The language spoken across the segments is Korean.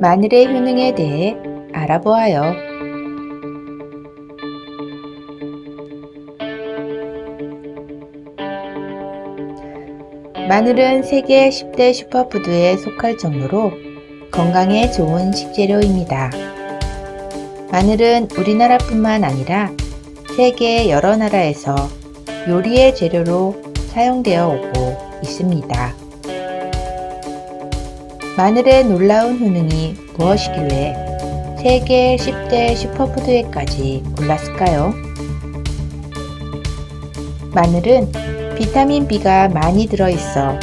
마늘의 효능에 대해 알아보아요. 마늘은 세계 10대 슈퍼푸드에 속할 정도로 건강에 좋은 식재료입니다. 마늘은 우리나라뿐만 아니라 세계 여러 나라에서 요리의 재료로 사용되어 오고 있습니다. 마늘의 놀라운 효능이 무엇이길래 세계 10대 슈퍼푸드에까지 올랐을까요? 마늘은 비타민 B가 많이 들어있어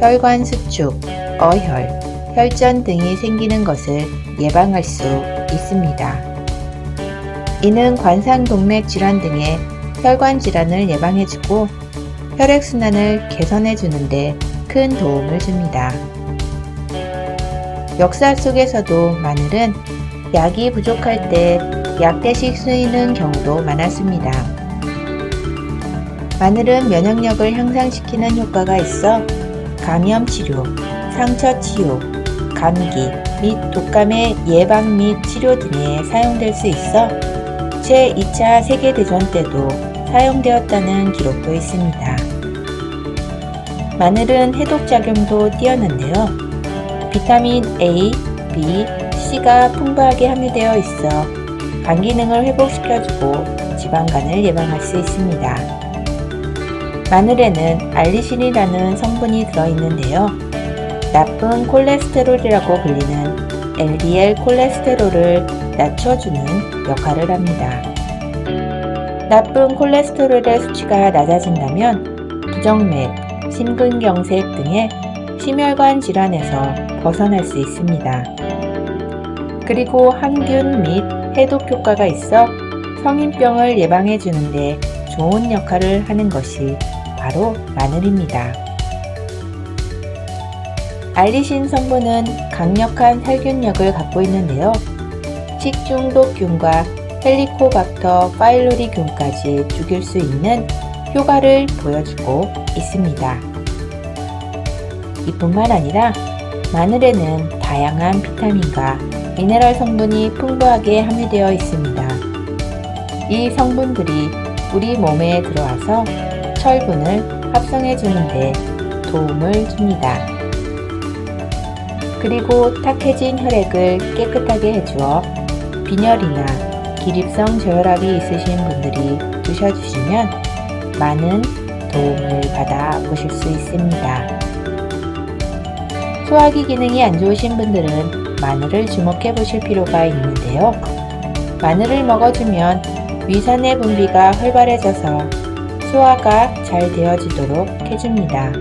혈관 수축, 어혈, 혈전 등이 생기는 것을 예방할 수 있습니다. 이는 관상동맥 질환 등의 혈관 질환을 예방해주고 혈액순환을 개선해 주는데 큰 도움을 줍니다. 역사 속에서도 마늘은 약이 부족할 때 약 대신 쓰이는 경우도 많았습니다. 마늘은 면역력을 향상시키는 효과가 있어 감염 치료, 상처 치유, 감기 및 독감의 예방 및 치료 등에 사용될 수 있어 제2차 세계대전 때도 사용되었다는 기록도 있습니다. 마늘은 해독작용도 뛰어난데요. 비타민 A, B, C가 풍부하게 함유되어 있어 간 기능을 회복시켜주고 지방간을 예방할 수 있습니다. 마늘에는 알리신이라는 성분이 들어있는데요. 나쁜 콜레스테롤이라고 불리는 LDL 콜레스테롤을 낮춰주는 역할을 합니다. 나쁜 콜레스테롤의 수치가 낮아진다면 부정맥, 심근경색 등의 심혈관 질환에서 벗어날 수 있습니다. 그리고 항균 및 해독 효과가 있어 성인병을 예방해 주는데 좋은 역할을 하는 것이 바로 마늘입니다. 알리신 성분은 강력한 살균력을 갖고 있는데요. 식중독균과 헬리코박터 파일로리균까지 죽일 수 있는 효과를 보여주고 있습니다. 이뿐만 아니라 마늘에는 다양한 비타민과 미네랄 성분이 풍부하게 함유되어 있습니다. 이 성분들이 우리 몸에 들어와서 철분을 합성해 주는데 도움을 줍니다. 그리고 탁해진 혈액을 깨끗하게 해주어 빈혈이나 기립성 저혈압이 있으신 분들이 드셔주시면 많은 도움을 받아 보실 수 있습니다. 소화기 기능이 안 좋으신 분들은 마늘을 주목해 보실 필요가 있는데요. 마늘을 먹어주면 위산의 분비가 활발해져서 소화가 잘 되어지도록 해줍니다.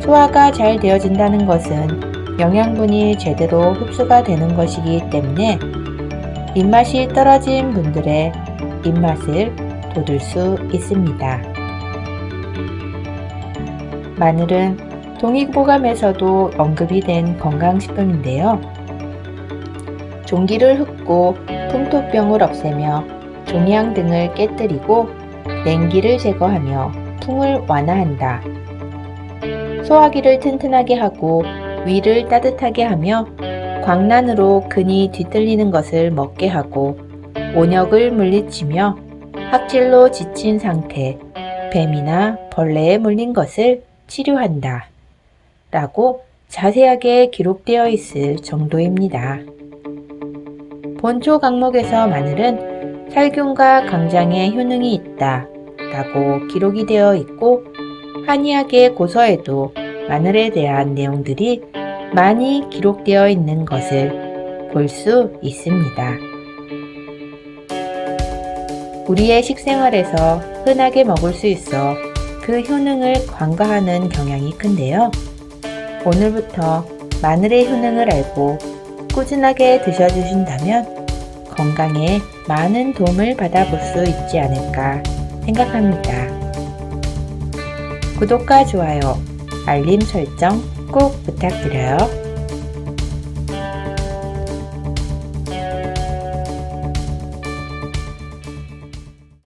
소화가 잘 되어진다는 것은 영양분이 제대로 흡수가 되는 것이기 때문에 입맛이 떨어진 분들의 입맛을 돋을 수 있습니다. 마늘은 동익보감에서도 언급이 된 건강식품인데요. 종기를 흡고 풍토병을 없애며 종양 등을 깨뜨리고 냉기를 제거하며 풍을 완화한다. 소화기를 튼튼하게 하고 위를 따뜻하게 하며 광란으로 근이 뒤틀리는 것을 먹게 하고 온역을 물리치며 학질로 지친 상태, 뱀이나 벌레에 물린 것을 치료한다. 라고 자세하게 기록되어 있을 정도입니다. 본초 강목에서 마늘은 살균과 강장에 효능이 있다. 라고 기록이 되어 있고 한의학의 고서에도 마늘에 대한 내용들이 많이 기록되어 있는 것을 볼 수 있습니다. 우리의 식생활에서 흔하게 먹을 수 있어 그 효능을 간과하는 경향이 큰데요. 오늘부터 마늘의 효능을 알고 꾸준하게 드셔주신다면 건강에 많은 도움을 받아볼 수 있지 않을까 생각합니다. 구독과 좋아요, 알림 설정 꼭 부탁드려요.